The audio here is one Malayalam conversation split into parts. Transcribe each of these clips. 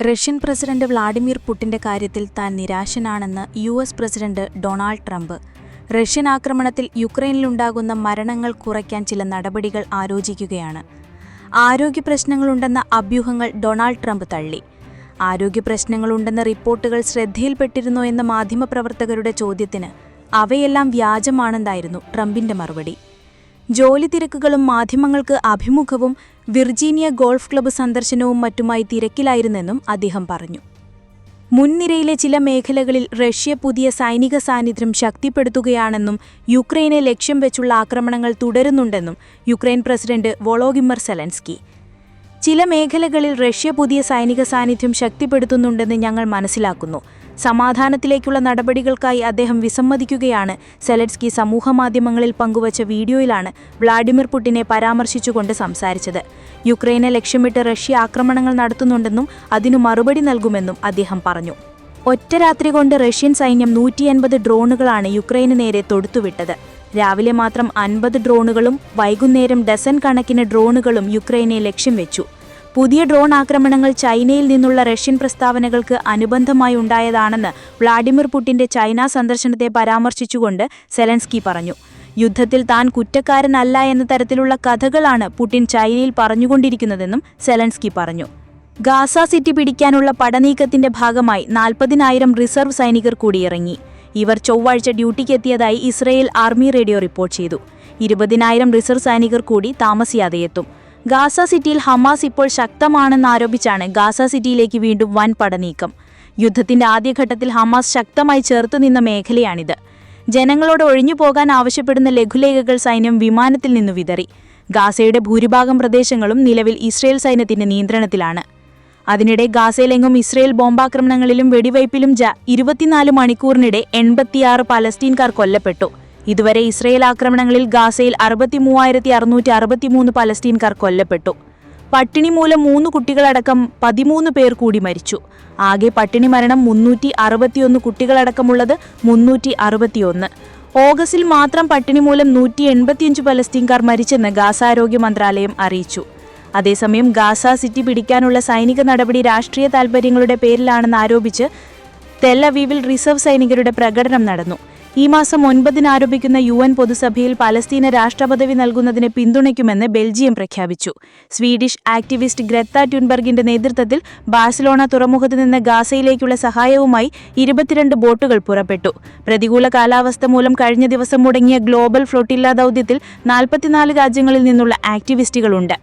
റഷ്യൻ പ്രസിഡന്റ് വ്ളാഡിമിർ പുടിന്റെ കാര്യത്തിൽ താൻ നിരാശനാണെന്ന് U S president Donald Trump. Russian ആക്രമണത്തിൽ യുക്രൈനിലുണ്ടാകുന്ന മരണങ്ങൾ കുറയ്ക്കാൻ ചില നടപടികൾ ആലോചിക്കുകയാണ്. ആരോഗ്യ പ്രശ്നങ്ങളുണ്ടെന്ന അഭ്യൂഹങ്ങൾ ഡൊണാൾഡ് ട്രംപ് തള്ളി. ആരോഗ്യ പ്രശ്നങ്ങളുണ്ടെന്ന റിപ്പോർട്ടുകൾ ശ്രദ്ധയിൽപ്പെട്ടിരുന്നോ എന്ന മാധ്യമപ്രവർത്തകരുടെ ചോദ്യത്തിന് അവയെല്ലാം വ്യാജമാണെന്നായിരുന്നു ട്രംപിന്റെ മറുപടി. ജോലി തിരക്കുകളും മാധ്യമങ്ങൾക്ക് അഭിമുഖവും വിർജീനിയ ഗോൾഫ് ക്ലബ്ബ് സന്ദർശനവും മറ്റുമായി തിരക്കിലായിരുന്നെന്നും അദ്ദേഹം പറഞ്ഞു. മുൻനിരയിലെ ചില മേഖലകളിൽ റഷ്യ പുതിയ സൈനിക സാന്നിധ്യം ശക്തിപ്പെടുത്തുകയാണെന്നും യുക്രൈനെ ലക്ഷ്യം വെച്ചുള്ള ആക്രമണങ്ങൾ തുടരുന്നുണ്ടെന്നും യുക്രൈൻ പ്രസിഡന്റ് വോളോഗിമർ സെലൻസ്കി. ചില മേഖലകളിൽ റഷ്യ പുതിയ സൈനിക സാന്നിധ്യം ശക്തിപ്പെടുത്തുന്നുണ്ടെന്ന് ഞങ്ങൾ മനസ്സിലാക്കുന്നു. സമാധാനത്തിലേക്കുള്ള നടപടികൾക്കായി അദ്ദേഹം വിസമ്മതിക്കുകയാണ്. സെലറ്റ്സ്കി സമൂഹമാധ്യമങ്ങളിൽ പങ്കുവച്ച വീഡിയോയിലാണ് വ്ളാഡിമിർ പുടിനെ പരാമർശിച്ചുകൊണ്ട് സംസാരിച്ചത്. യുക്രൈനെ ലക്ഷ്യമിട്ട് റഷ്യ ആക്രമണങ്ങൾ നടത്തുന്നുണ്ടെന്നും അതിനു മറുപടി നൽകുമെന്നും അദ്ദേഹം പറഞ്ഞു. ഒറ്റ രാത്രി കൊണ്ട് റഷ്യൻ സൈന്യം നൂറ്റി അൻപത് ഡ്രോണുകളാണ് യുക്രൈന് നേരെ തൊടുത്തുവിട്ടത്. രാവിലെ മാത്രം അൻപത് ഡ്രോണുകളും വൈകുന്നേരം ഡസൻ കണക്കിന് ഡ്രോണുകളും യുക്രൈനെ ലക്ഷ്യം വെച്ചു. പുതിയ ഡ്രോൺ ആക്രമണങ്ങൾ ചൈനയിൽ നിന്നുള്ള റഷ്യൻ പ്രസ്താവനകൾക്ക് അനുബന്ധമായി ഉണ്ടായതാണെന്ന് വ്ളാഡിമിർ പുടിന്റെ ചൈന സന്ദർശനത്തെ പരാമർശിച്ചുകൊണ്ട് സെലൻസ്കി പറഞ്ഞു. യുദ്ധത്തിൽ താൻ കുറ്റക്കാരനല്ല എന്ന തരത്തിലുള്ള കഥകളാണ് പുടിൻ ചൈനയിൽ പറഞ്ഞുകൊണ്ടിരിക്കുന്നതെന്നും സെലൻസ്കി പറഞ്ഞു. ഗാസ സിറ്റി പിടിക്കാനുള്ള പടനീക്കത്തിന്റെ ഭാഗമായി നാൽപ്പതിനായിരം റിസർവ് സൈനികർ കൂടിയിറങ്ങി. ഇവർ ചൊവ്വാഴ്ച ഡ്യൂട്ടിക്ക് എത്തിയതായി ഇസ്രയേൽ ആർമി റേഡിയോ റിപ്പോർട്ട് ചെയ്തു. ഇരുപതിനായിരം റിസർവ് സൈനികർ കൂടി താമസിയാതെയെത്തും. ഗാസ സിറ്റിയിൽ ഹമാസ് ഇപ്പോൾ ശക്തമാണെന്നാരോപിച്ചാണ് ഗാസ സിറ്റിയിലേക്ക് വീണ്ടും വൻ പടനീക്കം. യുദ്ധത്തിന്റെ ആദ്യഘട്ടത്തിൽ ഹമാസ് ശക്തമായി ചേർത്തു നിന്ന മേഖലയാണിത്. ജനങ്ങളോട് ഒഴിഞ്ഞു പോകാൻ ആവശ്യപ്പെടുന്ന ലഘുലേഖകൾ സൈന്യം വിമാനത്തിൽ നിന്ന് വിതറി. ഗാസയുടെ ഭൂരിഭാഗം പ്രദേശങ്ങളും നിലവിൽ ഇസ്രയേൽ സൈന്യത്തിന്റെ നിയന്ത്രണത്തിലാണ്. അതിനിടെ ഗാസയിലെങ്ങും ഇസ്രയേൽ ബോംബാക്രമണങ്ങളിലും വെടിവയ്പിലും ജ ഇരുപത്തിനാല് മണിക്കൂറിനിടെ എൺപത്തിയാറ് പലസ്തീൻകാർ കൊല്ലപ്പെട്ടു. ഇതുവരെ ഇസ്രയേൽ ആക്രമണങ്ങളിൽ ഗാസയിൽ അറുപത്തിമൂവായിരത്തി അറുന്നൂറ്റി അറുപത്തിമൂന്ന് പലസ്തീൻകാർ കൊല്ലപ്പെട്ടു. പട്ടിണി മൂലം മൂന്ന് കുട്ടികളടക്കം പതിമൂന്ന് പേർ കൂടി മരിച്ചു. ആകെ പട്ടിണി മരണം മുന്നൂറ്റി അറുപത്തിയൊന്ന് കുട്ടികളടക്കമുള്ളത് മുന്നൂറ്റി അറുപത്തിയൊന്ന് ഓഗസ്റ്റിൽ മാത്രം പട്ടിണി മൂലം നൂറ്റി എൺപത്തിയഞ്ച് പലസ്തീൻകാർ മരിച്ചെന്ന് ഗാസാരോഗ്യ മന്ത്രാലയം അറിയിച്ചു. അതേസമയം ഗാസ സിറ്റി പിടിക്കാനുള്ള സൈനിക നടപടി രാഷ്ട്രീയ താൽപര്യങ്ങളുടെ പേരിലാണെന്ന് ആരോപിച്ച് തെല്ലവീവിൽ റിസർവ് സൈനികരുടെ പ്രകടനം നടന്നു. ഈ മാസം ഒൻപതിന് ആരോപിക്കുന്ന യു എൻ പൊതുസഭയിൽ പലസ്തീന രാഷ്ട്രപദവി നൽകുന്നതിനെ പിന്തുണയ്ക്കുമെന്ന് ബെൽജിയം പ്രഖ്യാപിച്ചു. സ്വീഡിഷ് ആക്ടിവിസ്റ്റ് ഗ്രത്ത ട്യൂൻബർഗിന്റെ നേതൃത്വത്തിൽ ബാഴ്സലോണ തുറമുഖത്ത് നിന്ന് ഗാസയിലേക്കുള്ള സഹായവുമായി ഇരുപത്തിരണ്ട് ബോട്ടുകൾ പുറപ്പെട്ടു. പ്രതികൂല കാലാവസ്ഥ മൂലം കഴിഞ്ഞ ദിവസം മുടങ്ങിയ ഗ്ലോബൽ ഫ്ലോട്ടില്ല ദൗത്യത്തിൽ നാൽപ്പത്തിനാല് രാജ്യങ്ങളിൽ നിന്നുള്ള ആക്ടിവിസ്റ്റുകളുണ്ട്.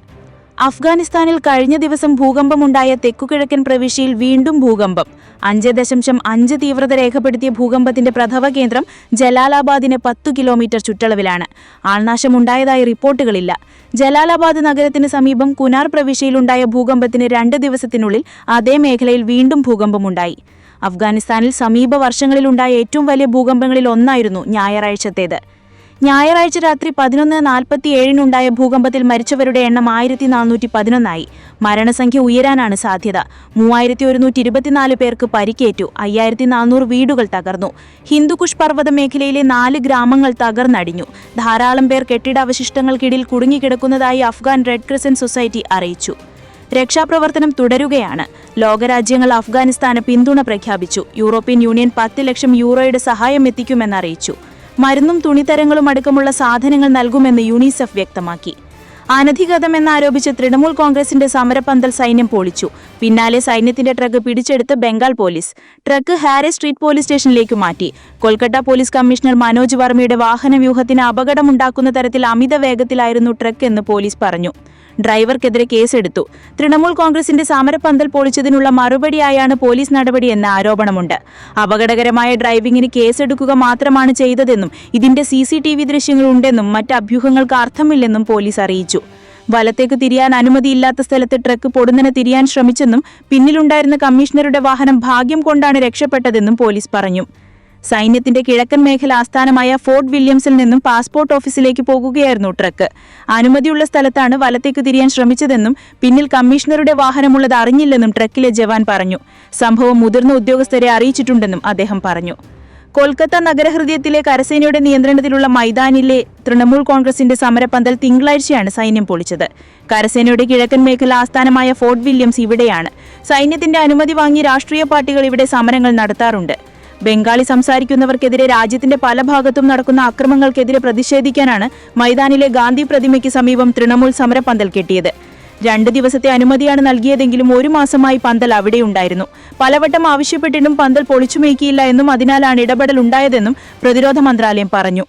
അഫ്ഗാനിസ്ഥാനിൽ കഴിഞ്ഞ ദിവസം ഭൂകമ്പമുണ്ടായ തെക്കുകിഴക്കൻ പ്രവിശ്യയിൽ വീണ്ടും ഭൂകമ്പം. അഞ്ച് ദശാംശം അഞ്ച് തീവ്രത രേഖപ്പെടുത്തിയ ഭൂകമ്പത്തിന്റെ പ്രഥമ കേന്ദ്രം ജലാലാബാദിന് പത്തു കിലോമീറ്റർ ചുറ്റളവിലാണ്. ആൾനാശമുണ്ടായതായി റിപ്പോർട്ടുകളില്ല. ജലാലാബാദ് നഗരത്തിന് സമീപം കുനാർ പ്രവിശ്യയിലുണ്ടായ ഭൂകമ്പത്തിന് രണ്ട് ദിവസത്തിനുള്ളിൽ അതേ മേഖലയിൽ വീണ്ടും ഭൂകമ്പമുണ്ടായി. അഫ്ഗാനിസ്ഥാനിൽ സമീപ വർഷങ്ങളിലുണ്ടായ ഏറ്റവും വലിയ ഭൂകമ്പങ്ങളിൽ ഒന്നായിരുന്നു ഞായറാഴ്ചത്തേത്. ഞായറാഴ്ച രാത്രി പതിനൊന്ന് നാൽപ്പത്തിയേഴിനുണ്ടായ ഭൂകമ്പത്തിൽ മരിച്ചവരുടെ എണ്ണം ആയിരത്തി നാനൂറ്റി പതിനൊന്നായി മരണസംഖ്യ ഉയരാനാണ് സാധ്യത. മൂവായിരത്തി ഒരുന്നൂറ്റി ഇരുപത്തിനാല് പേർക്ക് പരിക്കേറ്റു. അയ്യായിരത്തി നാനൂറ് വീടുകൾ തകർന്നു. ഹിന്ദുകുഷ് പർവത മേഖലയിലെ നാല് ഗ്രാമങ്ങൾ തകർന്നടിഞ്ഞു. ധാരാളം പേർ കെട്ടിടാവശിഷ്ടങ്ങൾക്കിടയിൽ കുടുങ്ങിക്കിടക്കുന്നതായി അഫ്ഗാൻ റെഡ് ക്രിസന്റ് സൊസൈറ്റി അറിയിച്ചു. രക്ഷാപ്രവർത്തനം തുടരുകയാണ്. ലോകരാജ്യങ്ങൾ അഫ്ഗാനിസ്ഥാന് പിന്തുണ പ്രഖ്യാപിച്ചു. യൂറോപ്യൻ യൂണിയൻ പത്ത് ലക്ഷം യൂറോയുടെ സഹായം എത്തിക്കുമെന്നറിയിച്ചു. മരുന്നും തുണിത്തരങ്ങളും അടക്കമുള്ള സാധനങ്ങൾ നൽകുമെന്ന് യുണിസെഫ് വ്യക്തമാക്കി. അനധികൃതമെന്നാരോപിച്ച് തൃണമൂൽ കോൺഗ്രസിന്റെ സമരപന്തൽ സൈന്യം പൊളിച്ചു. പിന്നാലെ സൈന്യത്തിന്റെ ട്രക്ക് പിടിച്ചെടുത്ത് Bengal police. Truck Hare street police സ്റ്റേഷനിലേക്ക് മാറ്റി. കൊൽക്കത്ത പോലീസ് കമ്മീഷണർ മനോജ് വർമ്മയുടെ വാഹനവ്യൂഹത്തിന് അപകടമുണ്ടാക്കുന്ന തരത്തിൽ അമിത വേഗത്തിലായിരുന്നു ട്രക്ക് എന്ന് പോലീസ് പറഞ്ഞു. ഡ്രൈവർക്കെതിരെ കേസെടുത്തു. തൃണമൂൽ കോൺഗ്രസിന്റെ സമരപന്തൽ പൊളിച്ചതിനുള്ള മറുപടിയായാണ് പോലീസ് നടപടിയെന്ന ആരോപണമുണ്ട്. അപകടകരമായ ഡ്രൈവിംഗിന് കേസെടുക്കുക മാത്രമാണ് ചെയ്തതെന്നും ഇതിന്റെ സി സി ടി വി ദൃശ്യങ്ങൾ ഉണ്ടെന്നും മറ്റ് അഭ്യൂഹങ്ങൾക്ക് അർത്ഥമില്ലെന്നും പോലീസ് അറിയിച്ചു. വലത്തേക്ക് തിരിയാൻ അനുമതിയില്ലാത്ത സ്ഥലത്ത് ട്രക്ക് പൊടുന്നനെ തിരിയാൻ ശ്രമിച്ചെന്നും പിന്നിലുണ്ടായിരുന്ന കമ്മീഷണറുടെ വാഹനം ഭാഗ്യം കൊണ്ടാണ് രക്ഷപ്പെട്ടതെന്നും പോലീസ് പറഞ്ഞു. സൈന്യത്തിന്റെ കിഴക്കൻ മേഖല ആസ്ഥാനമായ ഫോർട്ട് വില്യംസിൽ നിന്നും പാസ്പോർട്ട് ഓഫീസിലേക്ക് പോകുകയായിരുന്നു ട്രക്ക്. അനുമതിയുള്ള സ്ഥലത്താണ് വലത്തേക്ക് തിരിയാൻ ശ്രമിച്ചതെന്നും പിന്നിൽ കമ്മീഷണറുടെ വാഹനമുള്ളത് അറിഞ്ഞില്ലെന്നും ട്രക്കിലെ ജവാൻ പറഞ്ഞു. സംഭവം മുതിർന്ന ഉദ്യോഗസ്ഥരെ അറിയിച്ചിട്ടുണ്ടെന്നും അദ്ദേഹം പറഞ്ഞു. കൊൽക്കത്ത നഗരഹൃദയത്തിലെ കരസേനയുടെ നിയന്ത്രണത്തിലുള്ള മൈതാനിലെ തൃണമൂൽ കോൺഗ്രസിന്റെ സമരപന്തൽ തിങ്കളാഴ്ചയാണ് സൈന്യം പൊളിച്ചത്. കരസേനയുടെ കിഴക്കൻ മേഖല ആസ്ഥാനമായ ഫോർട്ട് വില്യംസ് ഇവിടെയാണ്. സൈന്യത്തിന്റെ അനുമതി വാങ്ങി രാഷ്ട്രീയ പാർട്ടികൾ ഇവിടെ സമരങ്ങൾ നടത്താറുണ്ട്. ബംഗാളി സംസാരിക്കുന്നവർക്കെതിരെ രാജ്യത്തിന്റെ പല ഭാഗത്തും നടക്കുന്ന അക്രമങ്ങൾക്കെതിരെ പ്രതിഷേധിക്കാനാണ് മൈതാനിലെ ഗാന്ധി പ്രതിമയ്ക്ക് സമീപം തൃണമൂൽ സമരപന്തൽ കെട്ടിയത്. രണ്ട് ദിവസത്തെ അനുമതിയാണ് നൽകിയതെങ്കിലും ഒരു മാസമായി പന്തൽ അവിടെയുണ്ടായിരുന്നു. പലവട്ടം ആവശ്യപ്പെട്ടിട്ടും പന്തൽ പൊളിച്ചുമേക്കിയില്ല എന്നും അതിനാലാണ് ഇടപെടൽ ഉണ്ടായതെന്നും പ്രതിരോധ മന്ത്രാലയം പറഞ്ഞു.